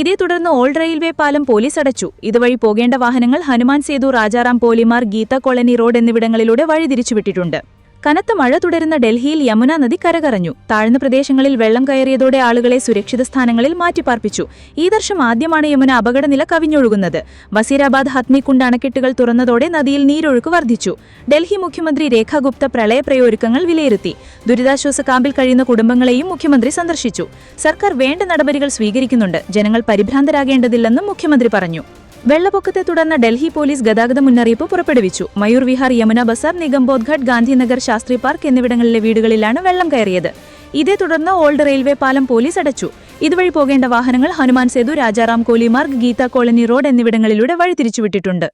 ഇതേ തുടർന്ന് ഓൾഡ് റെയിൽവേ പാലം പോലീസ് അടച്ചു. ഇതുവഴി പോകേണ്ട വാഹനങ്ങൾ ഹനുമാൻ സേതു രാജാറാം പോലിമാർ ഗീത കോളനി റോഡ് എന്നിവിടങ്ങളിലൂടെ വഴിതിരിച്ചുവിട്ടിട്ടുണ്ട്. കനത്ത മഴ തുടരുന്ന ഡൽഹിയിൽ യമുന നദി കരകറഞ്ഞു. താഴ്ന്ന പ്രദേശങ്ങളിൽ വെള്ളം കയറിയതോടെ ആളുകളെ സുരക്ഷിത സ്ഥാനങ്ങളിൽ മാറ്റിപ്പാർപ്പിച്ചു. ഈ വർഷം ആദ്യമാണ് യമുന അപകടനില കവിഞ്ഞൊഴുകുന്നത്. വസീരാബാദ് ഹത്നിക്കുണ്ട് അണക്കെട്ടുകൾ തുറന്നതോടെ നദിയിൽ നീരൊഴുക്ക് വർദ്ധിച്ചു. ഡൽഹി മുഖ്യമന്ത്രി രേഖ ഗുപ്ത പ്രളയപ്രയൊരുക്കങ്ങൾ വിലയിരുത്തി. ദുരിതാശ്വാസ ക്യാമ്പിൽ കഴിയുന്ന കുടുംബങ്ങളെയും മുഖ്യമന്ത്രി സന്ദർശിച്ചു. സർക്കാർ വേണ്ട നടപടികൾ സ്വീകരിക്കുന്നുണ്ട്. ജനങ്ങൾ പരിഭ്രാന്തരാകേണ്ടതില്ലെന്നും മുഖ്യമന്ത്രി പറഞ്ഞു. വെള്ളപ്പൊക്കത്തെ തുടർന്ന് ഡൽഹി പോലീസ് ഗതാഗത മുന്നറിയിപ്പ് പുറപ്പെടുവിച്ചു. മയൂർ വിഹാർ യമുന ബസാർ നിഗംബോധ്ഘട്ട് ഗാന്ധിനഗർ ശാസ്ത്രി പാർക്ക് എന്നിവിടങ്ങളിലെ വീടുകളിലാണ് വെള്ളം കയറിയത്. ഇതേ തുടർന്ന് ഓൾഡ് റെയിൽവേ പാലം പോലീസ് അടച്ചു. ഇതുവഴി പോകേണ്ട വാഹനങ്ങൾ ഹനുമാൻ സേതു രാജാറാം കോലിമാർഗ് ഗീത കോളനി റോഡ് എന്നിവിടങ്ങളിലൂടെ വഴിതിരിച്ചുവിട്ടിട്ടുണ്ട്.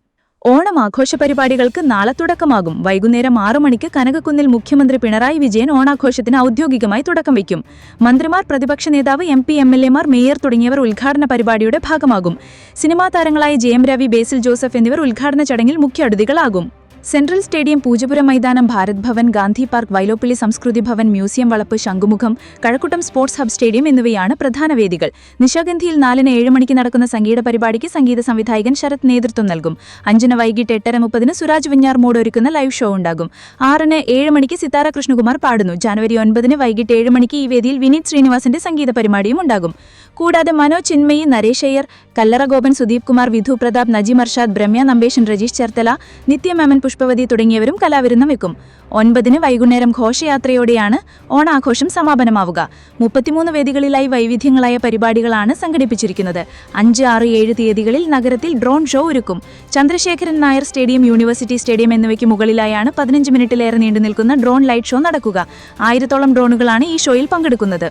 ഓണം ആഘോഷ പരിപാടികൾക്ക് നാളെ തുടക്കമാകും. വൈകുന്നേരം ആറു മണിക്ക് കനകക്കുന്നിൽ മുഖ്യമന്ത്രി പിണറായി വിജയൻ ഓണാഘോഷത്തിന് ഔദ്യോഗികമായി തുടക്കം വയ്ക്കും. മന്ത്രിമാർ പ്രതിപക്ഷ നേതാവ് എം പി എം എൽ എമാർ മേയർ തുടങ്ങിയവർ ഉദ്ഘാടന പരിപാടിയുടെ ഭാഗമാകും. സിനിമാ താരങ്ങളായ ജെ എം രവി ബേസിൽ ജോസഫ് എന്നിവർ ഉദ്ഘാടന ചടങ്ങിൽ മുഖ്യ അതിഥികളാകും സെൻട്രൽ സ്റ്റേഡിയം പൂജപുര മൈതാനം ഭാരത് ഭവൻ ഗാന്ധി പാർക്ക് വൈലോപ്പിള്ളി സംസ്കൃതി ഭവൻ മ്യൂസിയം വളപ്പ് Shanghumukham Kazhakoottam sports hub stadium എന്നിവയാണ് പ്രധാന വേദികൾ. നിശാഗന്ധിയിൽ നാലിന് ഏഴ് മണിക്ക് നടക്കുന്ന സംഗീത പരിപാടിക്ക് സംഗീത സംവിധായകൻ ശരത് നേതൃത്വം നൽകും. അഞ്ചിന് വൈകിട്ട് എട്ടര മുപ്പതിന് സുരാജ് വിഞ്ഞാർ മോഡ് ഒരുക്കുന്ന ലൈവ് ഷോ ഉണ്ടാകും. ആറിന് ഏഴ് മണിക്ക് സിതാര കൃഷ്ണകുമാർ പാടുന്നു. ജനുവരി ഒൻപതിന് വൈകിട്ട് ഏഴ് മണിക്ക് ഈ വേദിയിൽ വിനീത് ശ്രീനിവാസിന്റെ സംഗീത പരിപാടിയും ഉണ്ടാകും. കൂടാതെ മനോജ് ചിന്മയി നരേഷ് അയ്യർ കല്ലറ ഗോപൻ സുദീപ് കുമാർ വിധു പ്രതാപ് നജീം അർഷാദ് ബ്രഹ്മ്യ നമ്പേശൻ രജീഷ് ചേർത്തല നിത്യമേമൻ പുഷ്പവതി തുടങ്ങിയവരും കലാവിരുന്ന് വെക്കും. ഒൻപതിന് വൈകുന്നേരം ഘോഷയാത്രയോടെയാണ് ഓണാഘോഷം സമാപനമാവുക. മുപ്പത്തിമൂന്ന് വേദികളിലായി വൈവിധ്യങ്ങളായ പരിപാടികളാണ് സംഘടിപ്പിച്ചിരിക്കുന്നത്. അഞ്ച് ആറ് ഏഴ് തീയതികളിൽ നഗരത്തിൽ ഡ്രോൺ ഷോ ഒരുക്കും. Chandrasekharan Nair stadium university stadium എന്നിവയ്ക്ക് മുകളിലായാണ് പതിനഞ്ച് മിനിറ്റിലേറെ നീണ്ടു നിൽക്കുന്ന ഡ്രോൺ ലൈറ്റ് ഷോ നടക്കുക. ആയിരത്തോളം ഡ്രോണുകളാണ് ഈ ഷോയിൽ പങ്കെടുക്കുന്നത്.